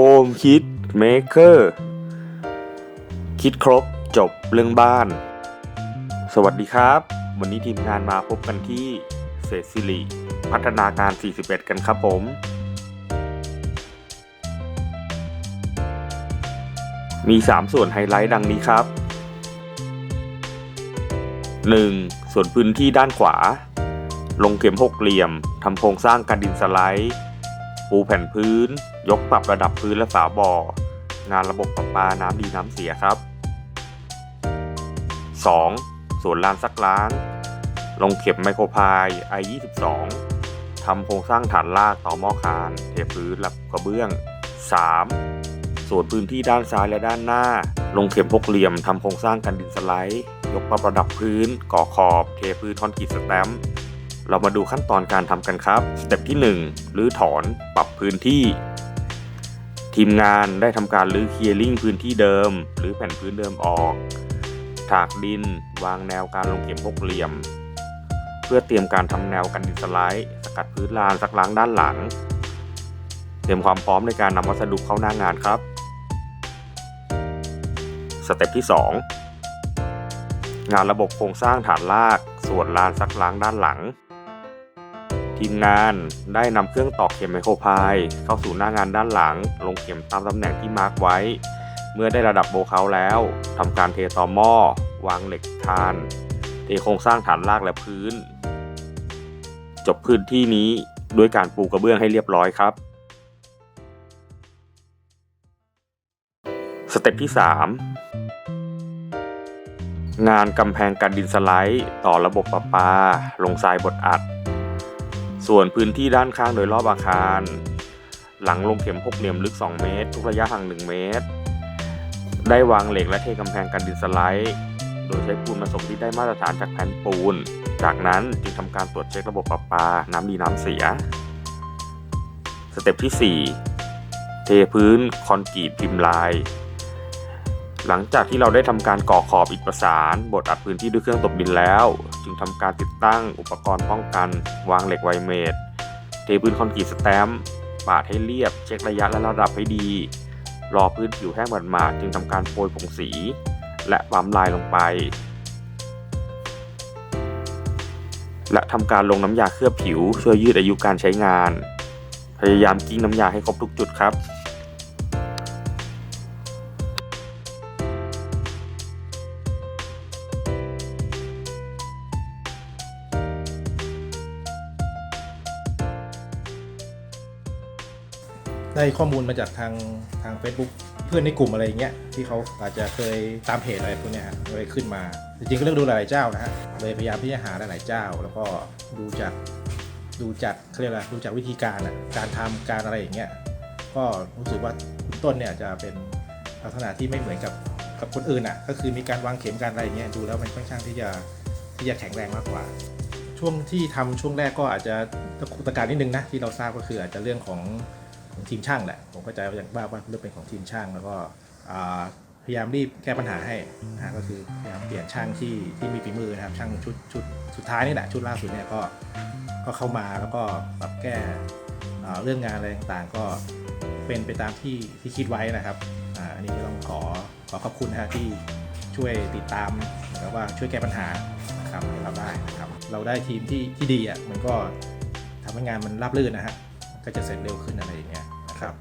Home Kit Maker คิดครบจบเรื่องบ้าน สวัสดีครับ วันนี้ทีมงานมาพบกันที่เศษสิริพัฒนาการ 41 กันครับผม มี 3 ส่วนไฮไลท์ดังนี้ครับ 1. ส่วนพื้นที่ด้านขวา ลงเข็มหกเหลี่ยมทำโครงสร้างกันดินสไลด์ ปูแผ่นพื้น ยกปรับระดับพื้นและฝาบ่อ งานระบบประปาน้ำดีน้ำเสียครับ 2. ส่วนลานซักล้าง ลงเข็มไมโครพาย I22 ทำโครงสร้างฐานรากต่อหม้อคาน เทพื้นและกระเบื้อง 3. ส่วนพื้นที่ด้านซ้ายและด้านหน้า ลงเข็มหกเหลี่ยมทำโครงสร้างกันดินสไลด์ ยกปรับระดับพื้น ก่อขอบ เทพื้นคอนกรีตสแตมป์ เรามาดูขั้นตอนการทำกันครับ สเต็ปที่1รื้อถอนปรับพื้นที่ ทีมงานได้ทำการรื้อเคลียร์ลิงพื้นที่เดิม หรือแผ่นพื้นเดิมออก ถากดิน วางแนวการลงเข็มหกเหลี่ยม เพื่อเตรียมการทำแนวกันดินสไลด์ สกัดพื้นลานซักล้างด้านหลัง เตรียมความพร้อมในการนำวัสดุเข้าหน้างานครับ สเต็ปที่ 2 งานระบบโครงสร้างฐานราก ส่วนลานซักล้างด้านหลัง ทีมงานได้นำเครื่องตอกเข็มไมโครพายเข้าสู่หน้างานด้านหลัง ลงเข็มตามตำแหน่งที่มาร์กไว้ เมื่อได้ระดับโบว์เคาแล้วทำการเทต่อหม้อ วางเหล็กคาน เทโครงสร้างฐานรากและพื้น จบพื้นที่นี้ด้วยการปูกระเบื้องให้เรียบร้อยครับ สเต็ปที่ 3 งานกำแพงกันดินสไลด์ ต่อระบบประปา ลงทรายบดอัด ส่วนพื้นที่ด้านข้างโดยรอบอาคาร หลังลงเข็มหกเหลี่ยมลึก 2 เมตร ทุกระยะห่าง 1 เมตร ได้วางเหล็กและเทกำแพงกันดินสไลด์โดยใช้ปูนผสมที่ได้มาตรฐานจากแผ่นปูน จากนั้นจึงทำการตรวจเช็คระบบประปา น้ำดีน้ำเสีย สเต็ปที่ 4 เทพื้นคอนกรีตพิมพ์ลาย หลังจากที่เราได้ทำการก่อขอบอิฐประสานบดอัดพื้นที่ด้วยเครื่องตบดินแล้ว จึงทำการติดตั้งอุปกรณ์ป้องกัน วางเหล็กไวเมตรเทพื้นคอนกรีตสแตมป์ปาดให้เรียบ เช็คระยะและระดับให้ดี รอพื้นผิวแห้งหมาดๆจึงทำการโปรยผงสี และปั๊มลายลงไป และทำการลงน้ำยาเคลือบผิว ช่วยยืดอายุการใช้งาน พยายามกิ้งน้ำยาให้ครบทุกจุดครับ ได้ข้อมูลมาจากทางทาง Facebook เพื่อนในกลุ่มอะไรอย่างเงี้ยที่เขาอาจจะเคยตามเพจอะไรพวกเนี้ยฮะเลยขึ้นมา จริงๆก็เลือกดูหลายๆเจ้านะฮะเลยพยายามที่จะหาหลายๆเจ้า แล้วก็ดูจากดูจากเขาเรียกอะไรดูจากวิธีการอะการทำการอะไรอย่างเงี้ยก็รู้สึกว่าคุณต้นเนี่ยจะเป็นลักษณะที่ไม่เหมือนกับกับคนอื่นอะก็คือมีการวางเข็มการอะไรอย่างเงี้ยดูแล้วมันค่อนข้างที่จะที่จะแข็งแรงมากกว่า ช่วงที่ทำช่วงแรกก็อาจจะตะกุตะการนิดนึงนะที่เราทราบก็คืออาจจะเรื่องของ ทีมช่างแหละ ผมเข้าใจว่าอย่างบ้าว่าเรื่องเป็นของทีมช่างแล้วก็พยายามรีบแก้ปัญหาให้นะก็คือพยายามเปลี่ยนช่างที่ที่มีฝีมือนะครับช่างชุดชุดสุดท้ายนี่แหละชุดล่าสุดเนี่ยก็ก็เข้ามาแล้วก็ปรับแก้เรื่องงานอะไรต่างๆ ก็เป็นไปตามที่ที่คิดไว้นะครับอันนี้ก็ต้องขอขอขอบคุณนะฮะที่ช่วยติดตามแล้วว่าช่วยแก้ปัญหานะครับให้เราได้นะครับ เราได้ทีมที่ที่ดีอะมันก็ทำให้งานมันราบรื่นนะฮะ ก็จะเสร็จเร็วขึ้นอะไรอย่างเงี้ยนะครับ